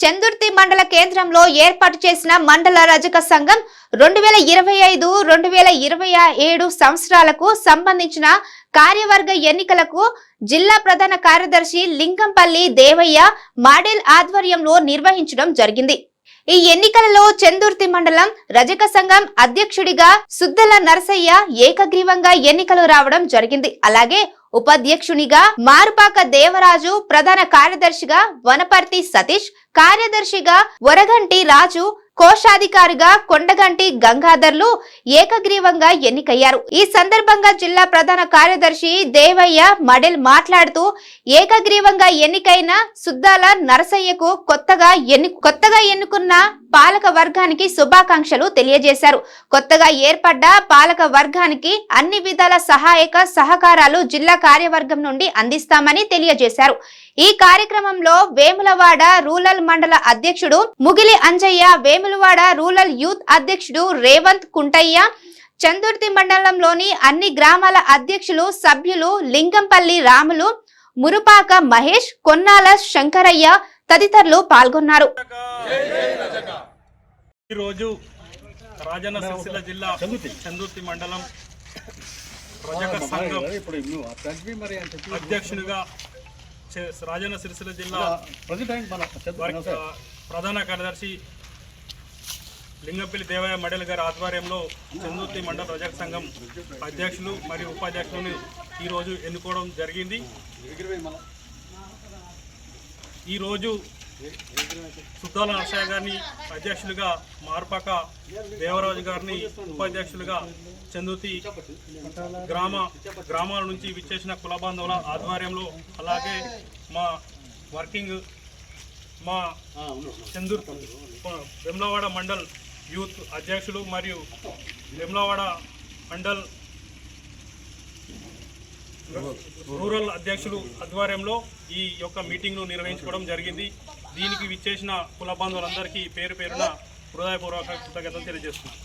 చందుర్తి మండల కేంద్రంలో ఏర్పాటు చేసిన మండల రజక సంఘం రెండు వేల ఇరవై ఐదు రెండు వేల ఇరవై ఏడు సంవత్సరాలకు సంబంధించిన కార్యవర్గ ఎన్నికలకు జిల్లా ప్రధాన కార్యదర్శి లింగంపల్లి దేవయ్య మాడెల్ ఆధ్వర్యంలో నిర్వహించడం జరిగింది. ఈ ఎన్నికలలో చందుర్తి మండలం రజక సంఘం అధ్యక్షుడిగా సుద్దల నరసయ్య ఏకగ్రీవంగా ఎన్నికలు రావడం జరిగింది. అలాగే ఉపాధ్యక్షునిగా మారుపాక దేవరాజు ప్రధాన కార్యదర్శిగా వనపర్తి సతీష్ కార్యదర్శిగా వరగంటి రాజు కోశాధికారిగా కొండగంటి గంగాధర్లు ఏకగ్రీవంగా ఎన్నికయ్యారు. ఈ సందర్భంగా జిల్లా ప్రధాన కార్యదర్శి దేవయ్య మడెల్ మాట్లాడుతూ ఏకగ్రీవంగా ఎన్నికైన సుద్దాల నరసయ్యకు కొత్తగా ఎన్ని కొత్తగా ఎన్నుకున్న పాలక వర్గానికి శుభాకాంక్షలు తెలియజేశారు. కొత్తగా ఏర్పడ్డ పాలక వర్గానికి అన్ని విధాల సహాయక సహకారాలు జిల్లా కార్యవర్గం నుండి అందిస్తామని తెలియజేశారు. ఈ కార్యక్రమంలో వేములవాడ రూరల్ మండల అధ్యక్షుడు ముగిలి అంజయ్య వేములవాడ రూరల్ యూత్ అధ్యక్షుడు రేవంత్ కుంటయ్య చందుర్తి మండలంలోని అన్ని గ్రామాల అధ్యక్షులు సభ్యులు లింగంపల్లి రాములు మురుపాక మహేష్ కొన్నాల శంకరయ్య తదితరులు పాల్గొన్నారు. ఈరోజు రాజన్న సిరిసిల్ల జిల్లా చందుర్తి మండలం రజక సంఘం అధ్యక్షునిగా రాజన్న సిరిసిల్ల జిల్లా ప్రధాన కార్యదర్శి లింగంపల్లి దేవయ్య మడెల్ గారి ఆధ్వర్యంలో చందుర్తి మండల రజక సంఘం అధ్యక్షులు మరియు ఉపాధ్యక్షులను ఈరోజు ఎన్నుకోవడం జరిగింది. ఈరోజు సుద్దాల నరసయ్య గారిని అధ్యక్షులుగా మార్పాక దేవరాజు గారిని ఉపాధ్యక్షులుగా చందుతి గ్రామ గ్రామాల నుంచి విచ్చేసిన కుల బాంధవుల ఆధ్వర్యంలో అలాగే మా వర్కింగ్ మా చందూర్ వెమ్లవాడ మండల్ యూత్ అధ్యక్షులు మరియు వెమ్లవాడ మండల్ రూరల్ అధ్యక్షులు ఆధ్వర్యంలో ఈ యొక్క మీటింగ్ను నిర్వహించుకోవడం జరిగింది. దీనికి విచ్చేసిన కుల బంధువులందరికీ పేరు పేరున హృదయపూర్వక కృతజ్ఞతలు తెలియజేస్తున్నాను